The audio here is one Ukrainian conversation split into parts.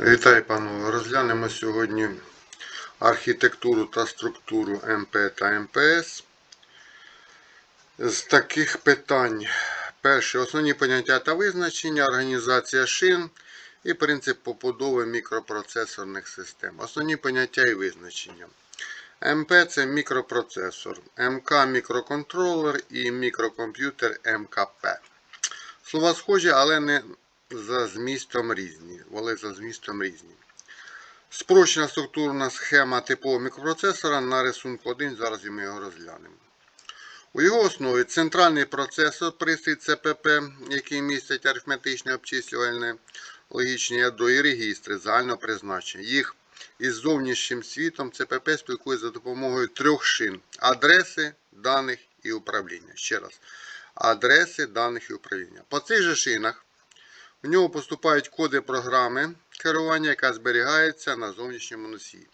Вітаю, панове. Розглянемо сьогодні архітектуру та структуру МП та МПС. З таких питань. Перше. Основні поняття та визначення, організація шин і принцип побудови мікропроцесорних систем. Основні поняття і визначення. МП це мікропроцесор, МК мікроконтролер і мікрокомп'ютер МКП. Слова схожі, але не за змістом різні. Вони за змістом різні. Спрощена структурна схема типового мікропроцесора на рисунку 1. Зараз ми його розглянемо. У його основі центральний процесор, пристрій ЦПП, який містить арифметичне обчислювальне логічне ядро і регістри загального призначення. Їх із зовнішнім світом ЦПП спілкується за допомогою трьох шин: адреси, даних і управління. Ще раз. Адреси, даних і управління. По цих же шинах в нього поступають коди програми керування, яка зберігається на зовнішньому носії.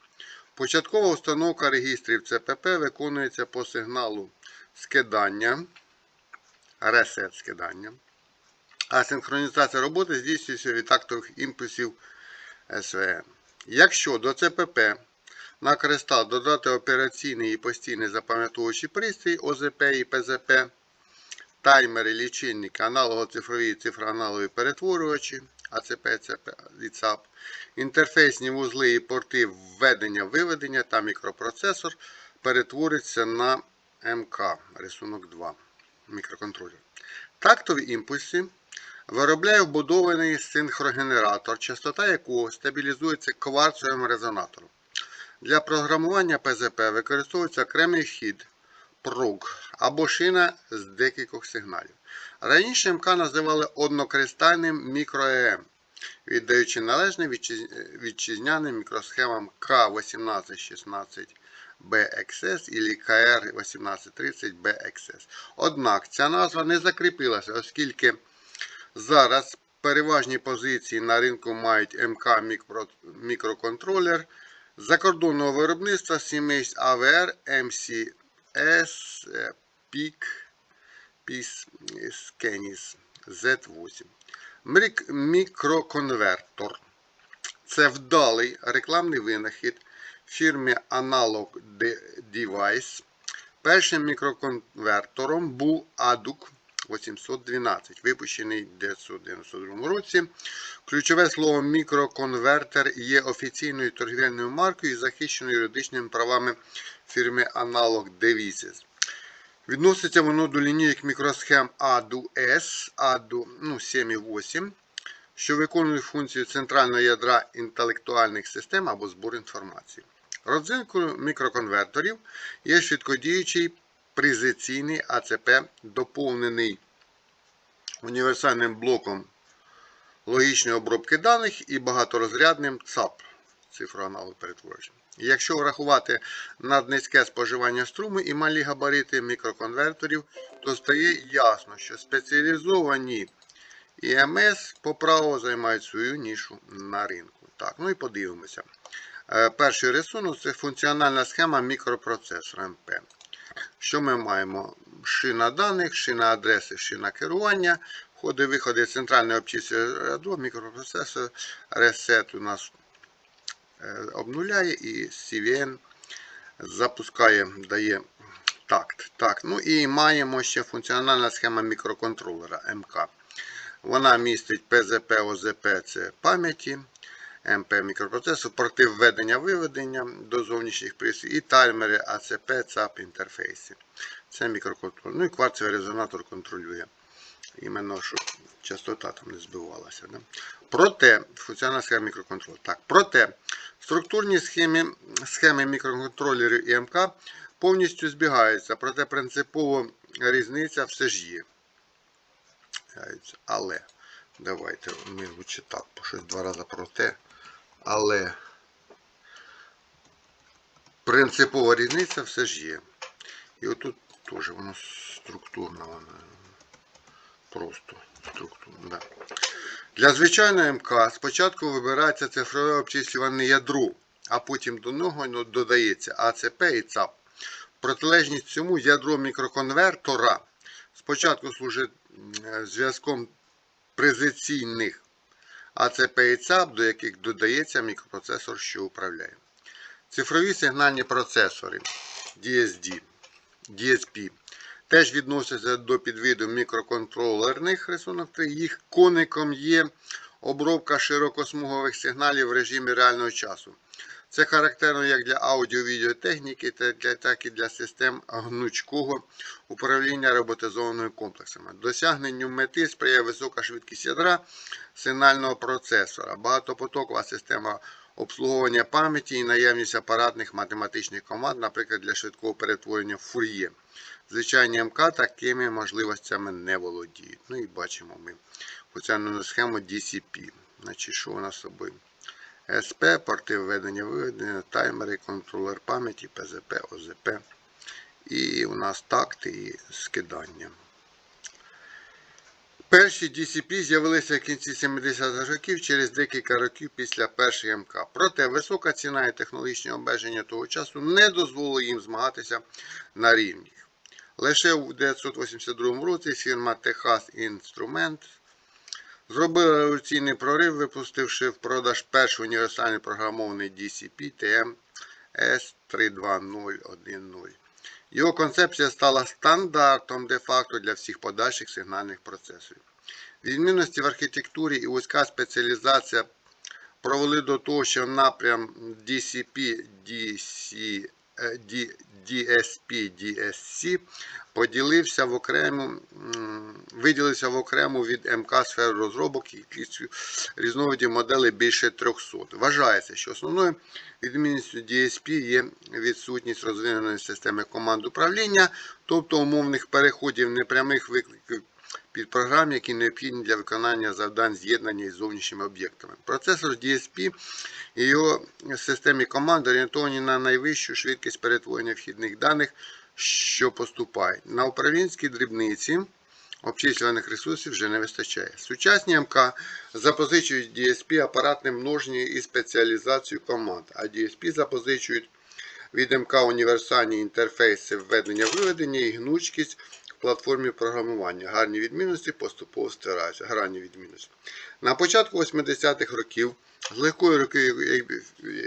Початкова установка регістрів ЦПП виконується по сигналу скидання, ресет скидання, а синхронізація роботи здійснюється від тактових імпульсів СВН. Якщо до ЦПП на кристал додати операційний і постійний запам'ятовуючий пристрій ОЗП і ПЗП, таймери, лічильники, аналого-цифрові і цифроаналогові перетворювачі, АЦП, ЦП і ЦАП, інтерфейсні вузли і порти введення-виведення та мікропроцесор перетвориться на МК, рисунок 2, мікроконтролер. Тактові імпульси виробляє вбудований синхрогенератор, частота якого стабілізується кварцевим резонатором. Для програмування ПЗП використовується окремий вхід PROG або шина з декількох сигналів. Раніше МК називали однокристальним мікроЕМ, віддаючи належне вітчиз- вітчизняним мікросхемам К1816 BXS і КР1830 BXS. Однак ця назва не закріпилася, оскільки зараз переважні позиції на ринку мають МК мікроконтролер закордонного виробництва сімейств АВР, МСС, е, Peak Skenis Z8. Мікроконвертор. Це вдалий рекламний винахід фірми Analog Device. Першим мікроконвертором був ADUC 812, випущений в 1992 році. Ключове слово мікроконвертер є офіційною торгівельною маркою і захищеною юридичними правами фірми Analog Devices. Відноситься воно до лінійок мікросхем ADU-S, ADU ну, 7.8, що виконують функцію центрального ядра інтелектуальних систем або збору інформації. Родзинкою мікроконверторів є швидкодіючий призиційний АЦП, доповнений універсальним блоком логічної обробки даних і багаторозрядним ЦАП цифроаналог перетворювачем. Якщо врахувати наднизьке споживання струму і малі габарити мікроконверторів, то стає ясно, що спеціалізовані ІМС по праву займають свою нішу на ринку. Так, ну і подивимося. Е, Перший рисунок це функціональна схема мікропроцесора МП. Що ми маємо? Шина даних, шина адреси, шина керування, входи, виходи, центральне обчислювальне ядро, мікропроцесор, ресет у нас е, обнуляє і CVN запускає, дає такт. Так, ну і маємо ще функціональна схема мікроконтролера МК. Вона містить ПЗП, ОЗП це пам'яті, МП мікропроцесор, порти введення-виведення до зовнішніх пристроїв і таймери АЦП, ЦАП інтерфейси. Це мікроконтроль. Ну і кварцевий резонатор контролює. Іменно, щоб частота там не збивалася. Да? Проте, функціональна схема мікроконтролю. Так, проте, структурні схеми, схеми мікроконтролерів і МК повністю збігаються, проте принципово різниця все ж є. Але, давайте ми так, бо щось два рази проте. Але принципова різниця все ж є. І отут теж воно структурно, воно просто структурно. Да. Для звичайної МК спочатку вибирається цифрове обчислювальне ядро, а потім до нього ну, додається АЦП і ЦАП. Протилежність цьому ядро мікроконвертора спочатку служить зв'язком призиційних АЦП і ЦАП, до яких додається мікропроцесор, що управляє. Цифрові сигнальні процесори DSD, DSP теж відносяться до підвиду мікроконтролерних рисунок Їх коником є обробка широкосмугових сигналів в режимі реального часу. Це характерно як для аудіо-відеотехніки, так і для систем гнучкого управління роботизованими комплексами. Досягненню мети сприяє висока швидкість ядра сигнального процесора, багатопотокова система обслуговування пам'яті і наявність апаратних математичних команд, наприклад, для швидкого перетворення в фур'є. Звичайні МК такими можливостями не володіють. Ну і бачимо ми функціональну схему DCP. Значить, що вона собою? СП, порти введення виведення, таймери, контролер пам'яті, ПЗП, ОЗП. І у нас такти і скидання. Перші DCP з'явилися в кінці 70-х років через декілька років після першої МК. Проте висока ціна і технологічні обмеження того часу не дозволили їм змагатися на рівні. Лише у 1982 році фірма Texas Instruments зробила революційний прорив, випустивши в продаж перший універсальний програмований DCP TM S32010. Його концепція стала стандартом де-факто для всіх подальших сигнальних процесорів. Відмінності в архітектурі і вузька спеціалізація провели до того, що напрям DCP, DC, е, D- DSP, DSC поділився в окрему, виділився в окрему від МК сферу розробок кількістю різновидів моделей більше 300. Вважається, що основною відмінністю DSP є відсутність розвиненої системи команд управління, тобто умовних переходів непрямих викликів під програм, які необхідні для виконання завдань з'єднання із зовнішніми об'єктами. Процесор DSP і його системі команд орієнтовані на найвищу швидкість перетворення вхідних даних, що поступають. На управлінській дрібниці обчислюваних ресурсів вже не вистачає. Сучасні МК запозичують DSP апаратне множення і спеціалізацію команд, а DSP запозичують від МК універсальні інтерфейси введення-виведення і гнучкість платформі програмування. Гарні відмінності поступово стираються. Гарні відмінності. На початку 80-х років з легкої руки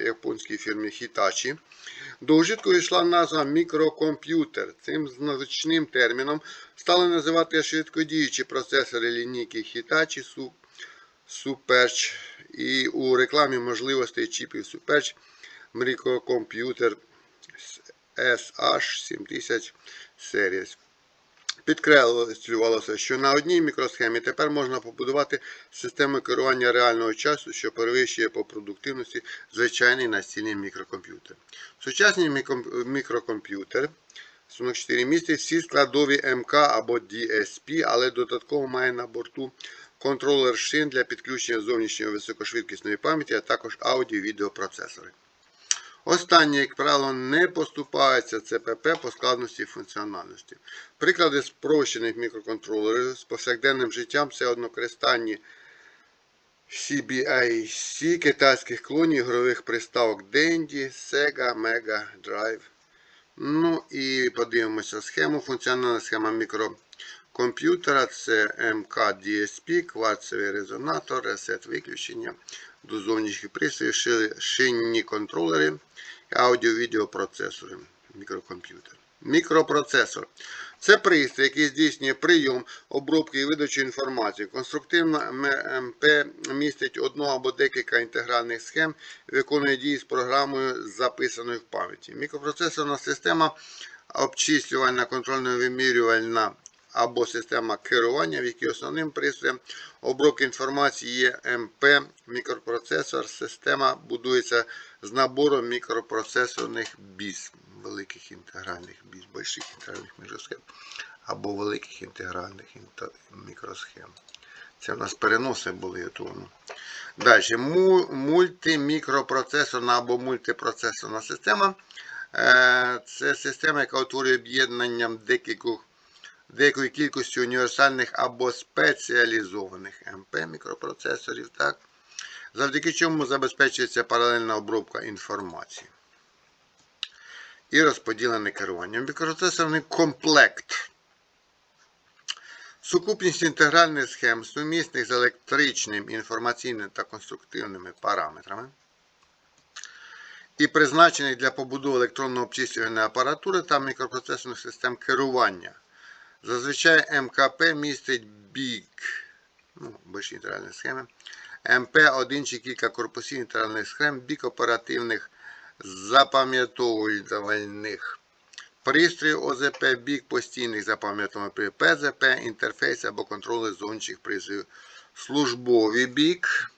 японської фірми Hitachi до вжитку йшла назва мікрокомп'ютер. Цим значним терміном стали називати швидкодіючі процесори лінійки Hitachi Su- Superch і у рекламі можливостей чіпів Superch мікрокомп'ютер SH7000 Series. Підкреслювалося, що на одній мікросхемі тепер можна побудувати систему керування реального часу, що перевищує по продуктивності звичайний настільний мікрокомп'ютер. Сучасний мікрокомп'ютер 44 містить всі складові МК або DSP, але додатково має на борту контролер шин для підключення зовнішньої високошвидкісної пам'яті, а також аудіо-відеопроцесори. Останні, як правило, не поступаються ЦПП по складності функціональності. Приклади спрощених мікроконтролерів з повсякденним життям це однокористанні CBIC китайських клонів ігрових приставок Dendy, Sega, Mega Drive. Ну і подивимося схему. Функціональна схема мікрокомп'ютера це МК DSP, кварцевий резонатор, ресет виключення, до зовнішніх пристроїв, шинні контролери, аудіо-відеопроцесори. Мікрокомп'ютер. Мікропроцесор. Це пристрій, який здійснює прийом, обробки і видачу інформації. Конструктивна МП містить одну або декілька інтегральних схем, виконує дії з програмою, записаною в пам'яті. Мікропроцесорна система обчислювальна контрольно-вимірювальна або система керування, в якій основним пристроєм обробки інформації є МП, мікропроцесор. Система будується з набору мікропроцесорних біз, великих інтегральних біз, більших інтегральних мікросхем або великих інтегральних мікросхем. Це в нас переноси були. То, ну. Далі. Му- Мультимікропроцесорна або мультипроцесорна система. Е, Це система, яка утворює об'єднанням декількох деякої кількості універсальних або спеціалізованих МП мікропроцесорів, так? завдяки чому забезпечується паралельна обробка інформації і розподілене керування. Мікропроцесорний комплект Сукупність інтегральних схем, сумісних з електричним, інформаційним та конструктивними параметрами і призначених для побудови електронного обчислювальної апаратури та мікропроцесорних систем керування. Зазвичай МКП містить бік, ну, більші інтегральні схеми, МП1 чи кілька корпусів інтегральних схем, бік оперативних запам'ятовувальних пристроїв ОЗП, бік постійних запам'ятовувальних ПЗП, інтерфейс або контролер зовнішніх пристроїв, службовий бік,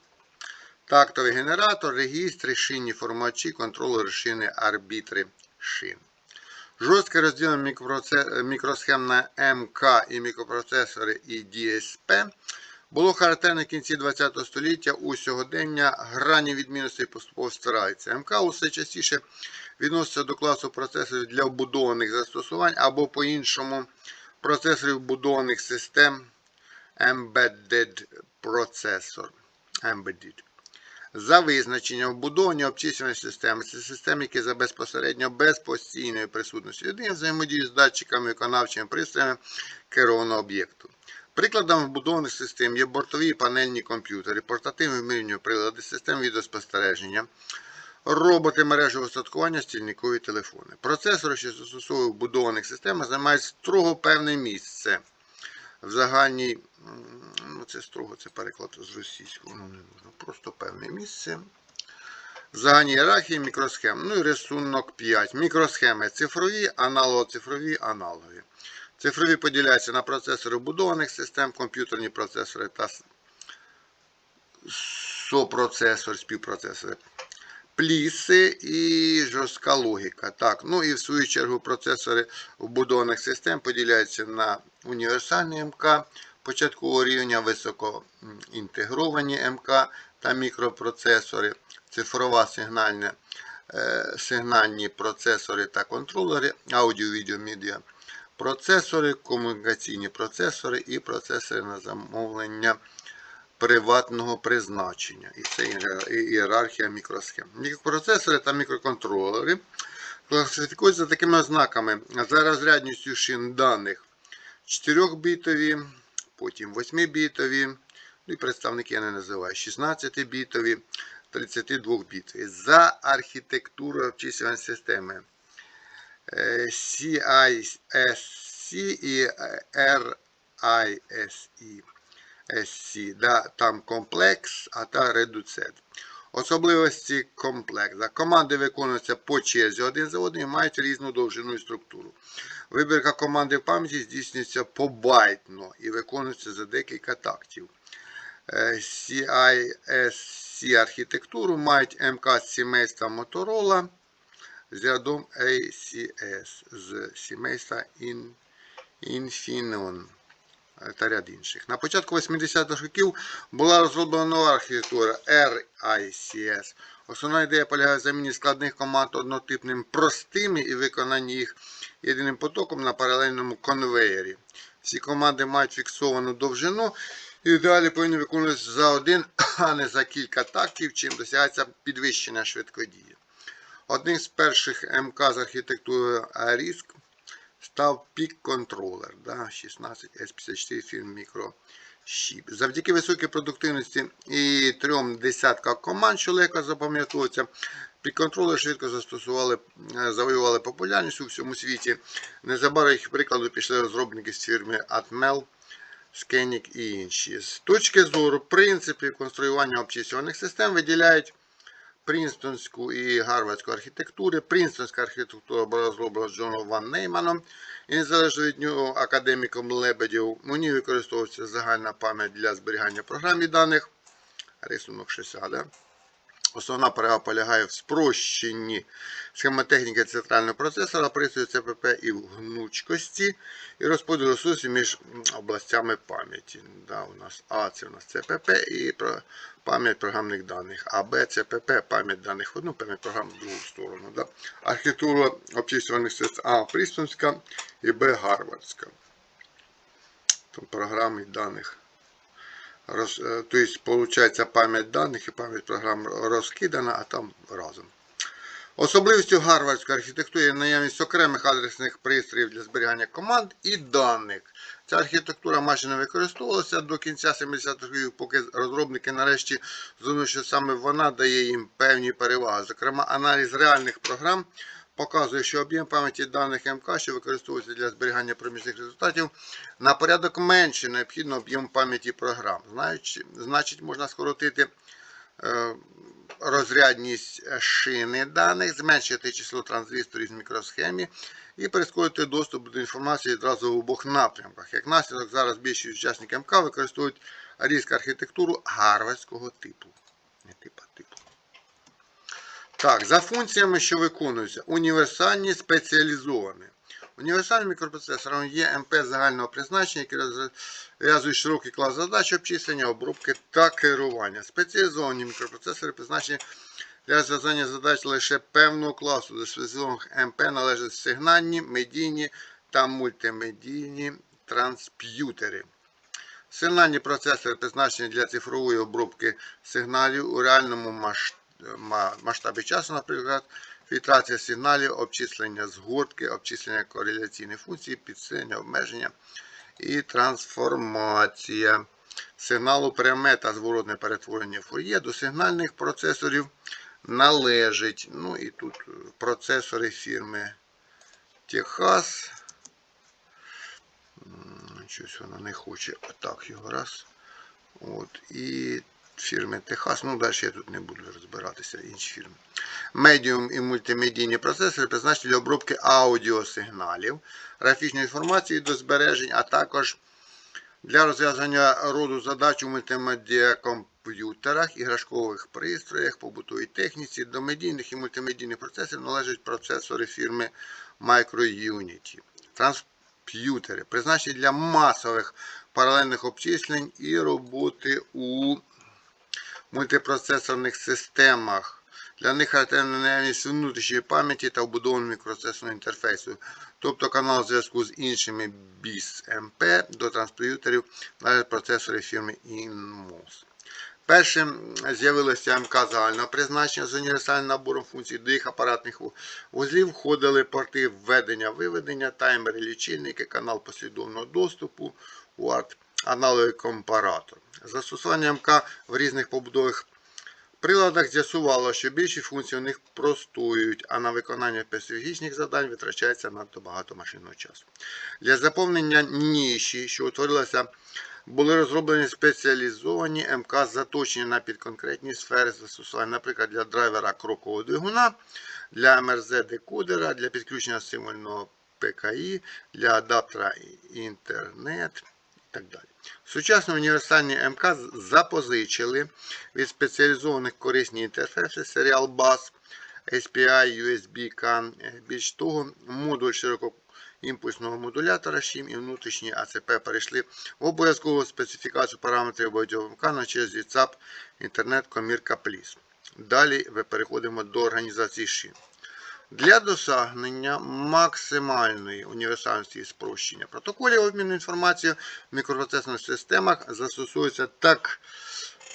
тактовий генератор, регістри, шинні формачі, контролери шини, арбітри шин. Жорстке розділення мікросхем на МК і мікропроцесори і DSP було характерне в кінці ХХ століття у сьогодення грані відмінностей поступово стираються. МК усе частіше відноситься до класу процесорів для вбудованих застосувань або по-іншому процесорів вбудованих систем Embedded Processor. Embedded. За визначенням вбудовані обчислювальні системи це системи, які за безпосередньо без постійної присутності людини взаємодіють з датчиками виконавчими пристроями керованого об'єкту. Прикладом вбудованих систем є бортові панельні комп'ютери, портативні вимірювальні прилади, системи відеоспостереження, роботи мережі устаткування, стільникові телефони. Процесори, що застосовують вбудованих системах, займають строго певне місце в загальній, ну це строго, це переклад з російського, ну не нужно, просто певне місце. В загальній ієрархії мікросхем. Ну і рисунок 5. Мікросхеми цифрові, аналого-цифрові, аналогові. Цифрові поділяються на процесори вбудованих систем, комп'ютерні процесори та с- сопроцесор, співпроцесори. Пліси і жорстка логіка. Так, ну і в свою чергу процесори вбудованих систем поділяються на універсальні МК початкового рівня, високоінтегровані МК та мікропроцесори, цифрова сигнальна, е, сигнальні процесори та контролери, аудіо-відео медіа процесори, комунікаційні процесори і процесори на замовлення приватного призначення. І це ієрархія мікросхем. Мікропроцесори та мікроконтролери класифікуються такими ознаками за розрядністю шин даних 4-бітові, потім 8-бітові, ну і представники я не називаю 16-бітові, 32-бітові. За архітектурою обчислювальної системи CISC і е, RISC. SC, да, там комплекс, а та редуцет. Особливості комплекса. Команди виконуються по черзі один за одним і мають різну довжину і структуру. Вибірка команди в пам'яті здійснюється побайтно і виконується за декілька тактів. Е, CISC архітектуру мають МК сімейства Motorola з рядом ACS з сімейства In- Infineon та ряд інших. На початку 80-х років була розроблена нова архітектура RICS. Основна ідея полягає в заміні складних команд однотипним простими і виконанні їх єдиним потоком на паралельному конвеєрі. Всі команди мають фіксовану довжину і далі повинні виконуватися за один, а не за кілька тактів, чим досягається підвищення швидкодії. Одним з перших МК з архітектури RISC став пік-контролер да, 16 S54 фірм мікрошіп. Завдяки високій продуктивності і трьом десяткам команд, що легко запам'ятовуються, пік-контролер швидко застосували, е, завоювали популярність у всьому світі. Незабаром їх прикладу пішли розробники з фірми Atmel, Scenic і інші. З точки зору принципів конструювання обчислювальних систем виділяють Принстонську і Гарвардську архітектури. Принстонська архітектура була розроблена Джоном Ван Нейманом і незалежно від нього академіком Лебедів. У ній використовується загальна пам'ять для зберігання програм і даних. Рисунок 60. Да? Основна перевага полягає в спрощенні схемотехніки центрального процесора, пристрою ЦПП і в гнучкості і розподілу ресурсів між областями пам'яті. Да, у нас А це у нас ЦПП і пам'ять програмних даних. А Б ЦПП пам'ять даних в одну, пам'ять програм в другу сторону. Да. Архітектура обчислювальних систем А Прістонська і Б Гарвардська. Там програми даних роз, е, тобто, виходить, пам'ять даних і пам'ять програм розкидана, а там разом. Особливістю гарвардської архітектури є наявність окремих адресних пристроїв для зберігання команд і даних. Ця архітектура майже не використовувалася до кінця 70-х років, поки розробники нарешті зрозуміли, що саме вона дає їм певні переваги. Зокрема, аналіз реальних програм показує, що об'єм пам'яті даних МК, що використовується для зберігання проміжних результатів, на порядок менше необхідного об'єму пам'яті програм. Значить, можна скоротити е, розрядність шини даних, зменшити число транзисторів в мікросхемі і прискорити доступ до інформації одразу в обох напрямках. Як наслідок, зараз більшість учасників МК використовують арійську архітектуру гарвардського типу. Не типа типу. Так, за функціями, що виконуються, універсальні спеціалізовані. Універсальним мікропроцесором є МП загального призначення, які розв'язують широкий клас задач обчислення, обробки та керування. Спеціалізовані мікропроцесори призначені для розв'язання задач лише певного класу. До спеціалізованих МП належать сигнальні, медійні та мультимедійні трансп'ютери. Сигнальні процесори призначені для цифрової обробки сигналів у реальному масштабі масштабі часу, наприклад, фільтрація сигналів, обчислення згортки, обчислення кореляційних функцій, підсилення обмеження і трансформація сигналу пряме та зворотне перетворення фур'є до сигнальних процесорів належить. Ну і тут процесори фірми Техас. Щось воно не хоче отак його раз. От, І фірми Техас. Ну, далі я тут не буду розбиратися, інші фірми. Медіум і мультимедійні процесори призначені для обробки аудіосигналів, графічної інформації до збережень, а також для розв'язання роду задач у мультимедіа комп'ютерах, іграшкових пристроях, побутовій техніці. До медійних і мультимедійних процесорів належать процесори фірми MicroUnity. Трансп'ютери призначені для масових паралельних обчислень і роботи у мультипроцесорних системах. Для них характерна наявність внутрішньої пам'яті та вбудованого мікропроцесорного інтерфейсу, тобто канал зв'язку з іншими BIS MP до трансп'ютерів належать процесори фірми InMOS. Першим з'явилося МК загального призначення з універсальним набором функцій. До їх апаратних вузлів входили порти введення-виведення, таймери, лічильники, канал послідовного доступу, UART, аналоговий компаратор. Застосування МК в різних побудових приладах з'ясувало, що більшість функцій у них простують, а на виконання специфічних завдань витрачається надто багато машинного часу. Для заповнення ніші, що утворилася, були розроблені спеціалізовані МК заточені на підконкретні сфери застосування, наприклад, для драйвера крокового двигуна, для МРЗ-декодера, для підключення символьного ПКІ, для адаптера інтернет так далі. Сучасні універсальні МК запозичили від спеціалізованих корисні інтерфейси серіал BUS, SPI, USB CAN. Більш того, модуль широкоімпульсного модулятора ШІМ і внутрішній АЦП перейшли в обов'язкову специфікацію параметрів багатьох МК на черзі інтернет комірка Пліс. Далі ми переходимо до організації шин. Для досягнення максимальної універсальності і спрощення протоколів обміну інформацією в мікропроцесних системах застосується так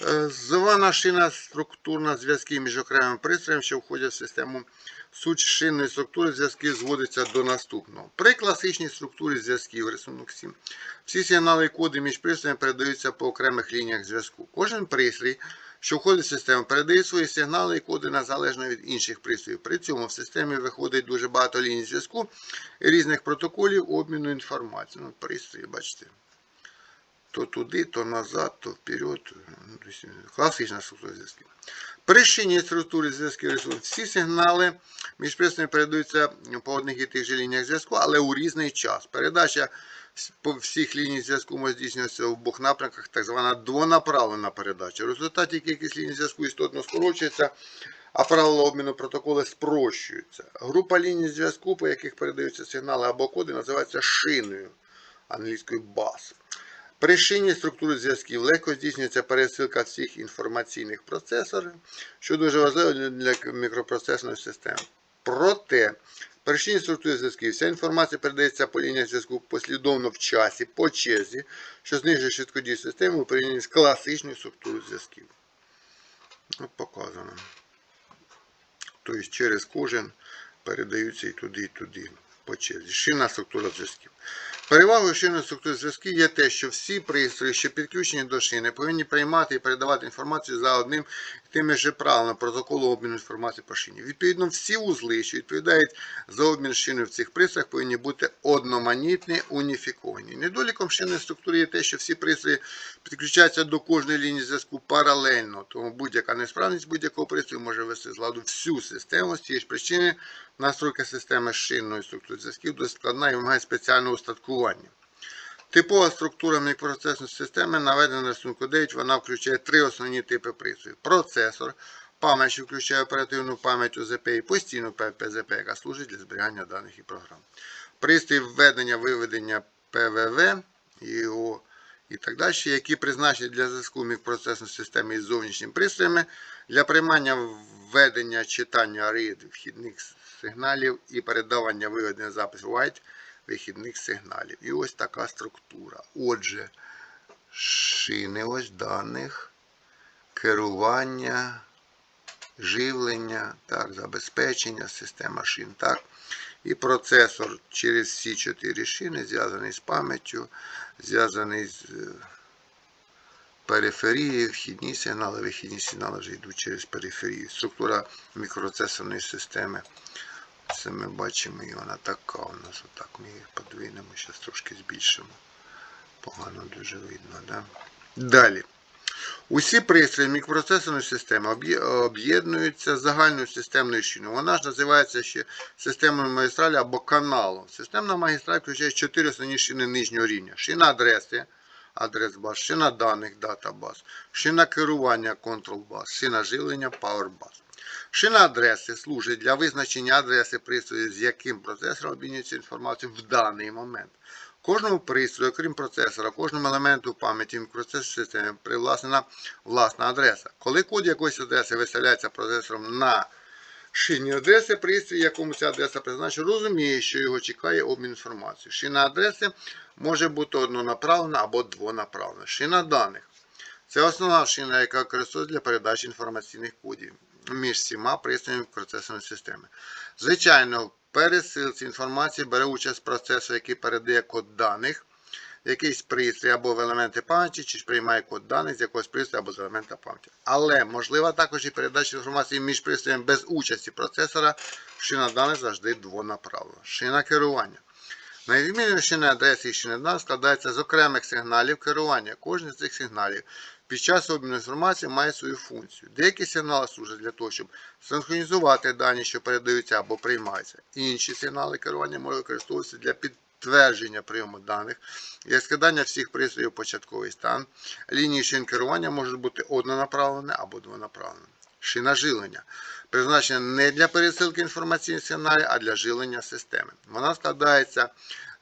е, звана шина структурна зв'язки між окремими пристроями, що входять в систему. Суть шинної структури зв'язків зводиться до наступного. При класичній структурі зв'язків рисунок 7. Всі сигнали і коди між пристроями передаються по окремих лініях зв'язку. Кожен пристрій що входить в систему, передає свої сигнали і коди незалежно від інших пристроїв. При цьому в системі виходить дуже багато ліній зв'язку різних протоколів обміну інформацією. Ну, Пристрої, бачите. То туди, то назад, то вперед. Класична структура зв'язків. При структури зв'язків всі сигнали між пристроями передаються по одних і тих же лініях зв'язку, але у різний час. Передача по всіх ліній зв'язку може здійснюватися в обох напрямках, так звана двонаправлена передача. В результаті кількість ліній зв'язку істотно скорочується, а правила обміну протоколи спрощуються. Група ліній зв'язку, по яких передаються сигнали або коди, називається шиною англійською BUS. При шині структури зв'язків легко здійснюється пересилка всіх інформаційних процесорів, що дуже важливо для мікропроцесної системи. Проте Першій структурі зв'язків вся інформація передається по лініях зв'язку послідовно в часі, по черзі, що знижує швидкодію системи у порівнянні з класичною структурою зв'язків. Показано. тобто через кожен передаються і туди, і туди по черзі. Шинна структура зв'язків. Перевагою шинної структури зв'язки є те, що всі пристрої, що підключені до шини, повинні приймати і передавати інформацію за одним тими же правилами протоколу обміну інформації по шині. Відповідно, всі узли, що відповідають за обмін шиною в цих пристроях, повинні бути одноманітні, уніфіковані. Недоліком шинної структури є те, що всі пристрої підключаються до кожної лінії зв'язку паралельно, тому будь-яка несправність будь-якого пристрою може ввести з ладу всю систему. З цієї ж причини настройка системи шинної структури зв'язків досить складна і вимагає спеціального устаткування. Типова структура мікропроцесної системи наведена на рисунку 9, вона включає три основні типи пристроїв. Процесор, пам'ять, що включає оперативну пам'ять ОЗП і постійну пам'ять ПЗП, яка служить для зберігання даних і програм. Пристрій введення, виведення ПВВ його і так далі, які призначені для зв'язку мікропроцесної системи із зовнішніми пристроями, для приймання введення читання RID вхідних сигналів і передавання виведення запису WITE вихідних сигналів. І ось така структура. Отже, шини ось даних, керування, живлення, так, забезпечення, система шин. так. І процесор через всі чотири шини, зв'язаний з пам'яттю, зв'язаний з е, периферією, вхідні сигнали, вихідні сигнали вже йдуть через периферію. Структура мікропроцесорної системи. Це ми бачимо, і вона така у нас. Отак ми їх подвинемо, зараз трошки збільшимо. Погано дуже видно. Да? Далі. Усі пристрої мікропроцесорної системи об'є- об'єднуються загальною системною шиною. Вона ж називається ще системою магістралі або каналом. Системна магістраль включає чотири основні шини нижнього рівня. Шина адреси, адрес баз, шина даних, дата баз, шина керування, контрол баз, шина живлення, power баз. Шина адреси служить для визначення адреси пристрою, з яким процесором обмінюється інформацією в даний момент. Кожному пристрою, крім процесора, кожному елементу пам'яті мікропроцесорної системи привласнена власна адреса. Коли код якоїсь адреси виставляється процесором на шині адреси, пристрій, якому ця адреса призначена, розуміє, що його чекає обмін інформацією. Шина адреси може бути однонаправлена або двонаправлена. Шина даних. Це основна шина, яка використовується для передачі інформаційних кодів між всіма пристроями процесорної системи. Звичайно, пересилці інформації бере участь процесор, який передає код даних, якийсь пристрій або в елементи пам'яті, чи ж приймає код даних з якогось пристрою або з елемента пам'яті. Але можлива також і передача інформації між пристроями без участі процесора. Шина даних завжди двонаправлена. Шина керування. На відміну від шини адреси і шини даних складається з окремих сигналів керування. Кожен з цих сигналів під час обміну інформації має свою функцію. Деякі сигнали служать для того, щоб синхронізувати дані, що передаються або приймаються. Інші сигнали керування можуть використовуватися для підтвердження прийому даних і скидання всіх пристроїв в початковий стан. Лінії шин керування можуть бути однонаправлені або двонаправлені. Шина жилення призначена не для пересилки інформаційних сигналів, а для жилення системи. Вона складається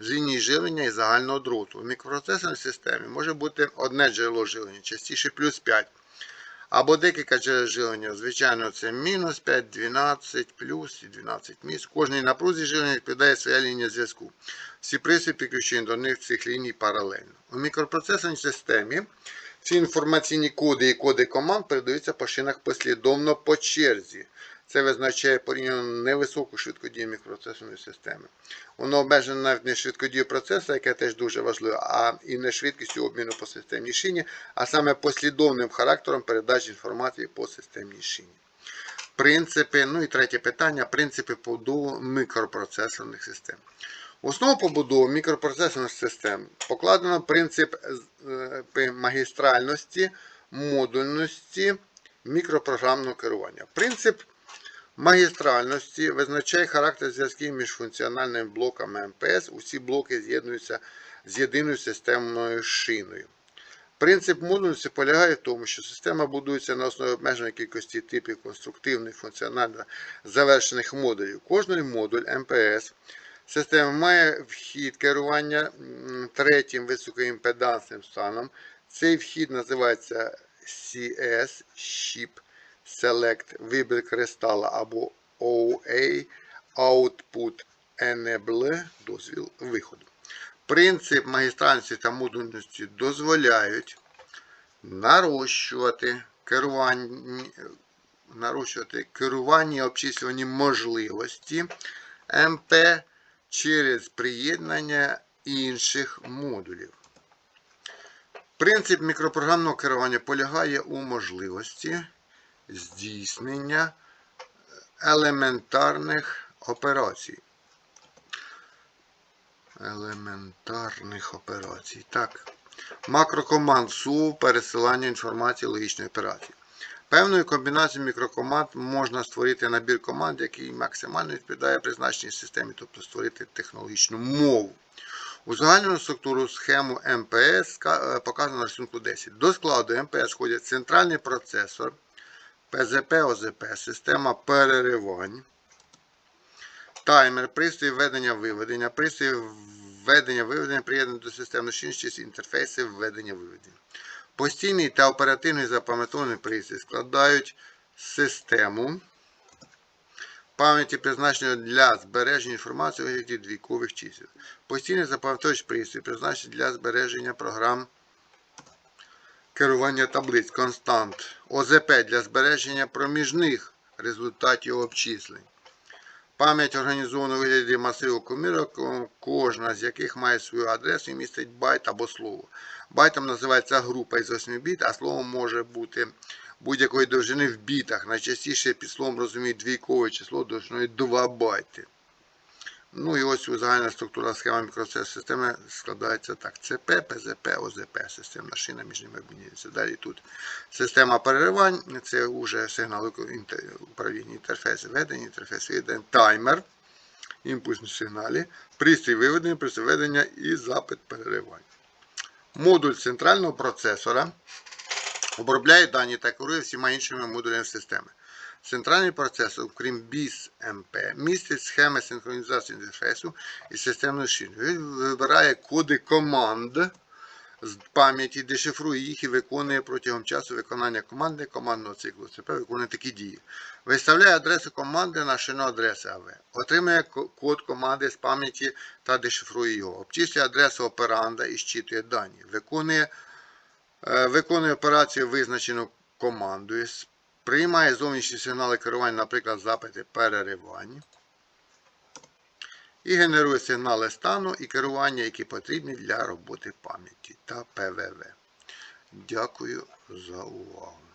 з ліній живлення і загального дроту. У мікропроцесорній системі може бути одне джерело живлення, частіше плюс 5. Або декілька джерел живлення. Звичайно, це мінус 5, 12, плюс і 12 місць. Кожній напрузі живлення відповідає своя лінія зв'язку. Всі пристрої підключені до них цих ліній паралельно. У мікропроцесорній системі ці інформаційні коди і коди команд передаються по шинах послідовно по черзі. Це визначає порівняно невисоку швидкодію мікропроцесорної системи. Воно обмежено навіть не швидкодію процесора, яке теж дуже важливо, а і не швидкістю обміну по системній шині, а саме послідовним характером передачі інформації по системній шині. Принципи, ну і третє питання принципи побудови мікропроцесорних систем. В основу побудови мікропроцесорних систем покладено принцип е, магістральності, модульності мікропрограмного керування. Принцип магістральності визначає характер зв'язків між функціональними блоками МПС. Усі блоки з'єднуються з єдиною системною шиною. Принцип модульності полягає в тому, що система будується на основі обмеженої кількості типів конструктивних, функціонально завершених модулів. Кожний модуль МПС системи має вхід керування третім високоімпедансним станом. Цей вхід називається CS, Ship, Select, вибір кристала або OA, Output Enable, дозвіл виходу. Принцип магістральності та модульності дозволяють нарощувати керування, нарощувати керування обчислювані можливості МП через приєднання інших модулів. Принцип мікропрограмного керування полягає у можливості здійснення елементарних операцій. Елементарних операцій. Так. Макрокоманд СУ пересилання інформації логічної операції. Певною комбінацією мікрокоманд можна створити набір команд, який максимально відповідає призначеній системі, тобто створити технологічну мову. Узагальнену структуру схему МПС е, показано на рисунку 10. До складу МПС входять центральний процесор, ПЗП, ОЗП, система переривань, таймер, пристрій введення виведення, пристрій введення виведення приєднаний до системи шин інтерфейси введення виведення. Постійний та оперативний запам'ятований пристрій складають систему пам'яті призначеної для збереження інформації у вигляді двійкових чисел. Постійний запам'ятовувач пристрій призначений для збереження програм керування таблиць констант. ОЗП для збереження проміжних результатів обчислень. Пам'ять організована у вигляді масиву комірок, кожна з яких має свою адресу і містить байт або слово. Байтом називається група із 8 біт, а словом може бути будь-якої довжини в бітах. Найчастіше під словом розуміють двійкове число довжиною 2 байти. Ну і ось загальна структура схема мікросистеми складається так. ЦП, ПЗП, ОЗП. Системна шина між ними обмінюється. Далі тут система переривань, це вже сигнал управління інтерфейсу ведення, інтерфейс виведення, таймер, імпульсні сигналі, пристрій виведення, пристрій виведення і запит переривань. Модуль центрального процесора обробляє дані та керує всіма іншими модулями системи. Центральний процесор, крім BIS MP, містить схеми синхронізації інтерфейсу і системної шини. Він вибирає коди команд з пам'яті, дешифрує їх і виконує протягом часу виконання команди командного циклу ЦП, виконує такі дії. Виставляє адресу команди на шину адреси АВ. Отримує код команди з пам'яті та дешифрує його. Обчислює адресу операнда і щитує дані. Виконує Е, Виконує операцію, визначену командою, приймає зовнішні сигнали керування, наприклад, запити переривань. І генерує сигнали стану і керування, які потрібні для роботи пам'яті та ПВВ. Дякую за увагу.